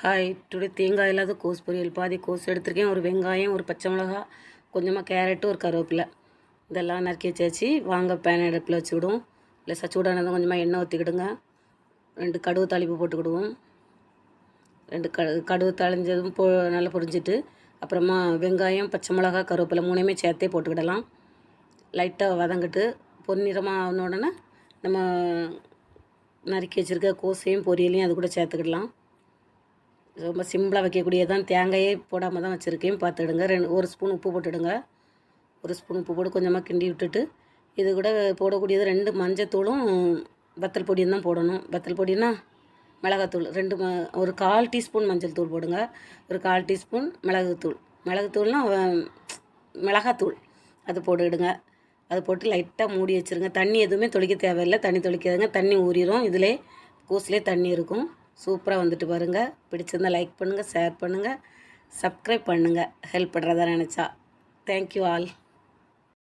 Hi today தேங்காய் இல்லாத கோஸ் பொரியல். பாதி கோஸ் எடுத்திருக்கேன். ஒரு வெங்காயம் ஒரு பச்சை மிளகா கொஞ்சமாக கேரட்டு ஒரு கருவேப்பிலை. இதெல்லாம் நறுக்கி வச்சாச்சு. வாங்க பேன் அடுப்பில் வச்சு இல்லை சச்சூடானதும் கொஞ்சமாக எண்ணெய் ஊற்றிக்கிடுங்க ரெண்டு கடுகு தாளிப்பு போட்டுக்கிடுவோம். ரெண்டு க கடுகு தாளிஞ்சதும் போ நல்லா பொரிஞ்சிட்டு அப்புறமா வெங்காயம் பச்சை மிளகா கருவேப்பிலை மூணையுமே சேர்த்தே போட்டுக்கிடலாம். லைட்டாக வதங்கிட்டு பொன்னிறமாக ஆன உடனே நம்ம நறுக்கி வச்சுருக்க கோஸையும் பொரியலையும் அது கூட சேர்த்துக்கிடலாம். ரொம்ப சிம்பிளாக வைக்கக்கூடியதான் தேங்காயே போடாமல் தான் வச்சுருக்கேன். பார்த்துடுங்க. ரெண்டு ஒரு ஸ்பூன் உப்பு போட்டுடுங்க. ஒரு ஸ்பூன் உப்பு போட்டு கொஞ்சமாக கிண்டி விட்டுட்டு இது கூட போடக்கூடியது ரெண்டு மஞ்சத்தூளும் வத்தல் பொடியும் தான் போடணும். வத்தல் பொடினா மிளகாத்தூள். ரெண்டு ம ஒரு கால் டீஸ்பூன் மஞ்சள் தூள் போடுங்க. ஒரு கால் டீஸ்பூன் மிளகுத்தூள். மிளகுத்தூள்னா மிளகாத்தூள். அது போட்டுக்கிடுங்க அது போட்டு லைட்டாக மூடி வச்சுருங்க. தண்ணி எதுவுமே தொளிக்க தேவையில்லை. தண்ணி தொளிக்காதுங்க. தண்ணி ஊறிடும் இதிலே கூசிலே தண்ணி இருக்கும். சூப்பராக வந்துட்டு பாருங்கள் பிடிச்சிருந்தா லைக் பண்ணுங்கள் ஷேர் பண்ணுங்கள் சப்ஸ்கிரைப் பண்ணுங்கள் ஹெல்ப் பண்ணுறதா நினச்சா. Thank you all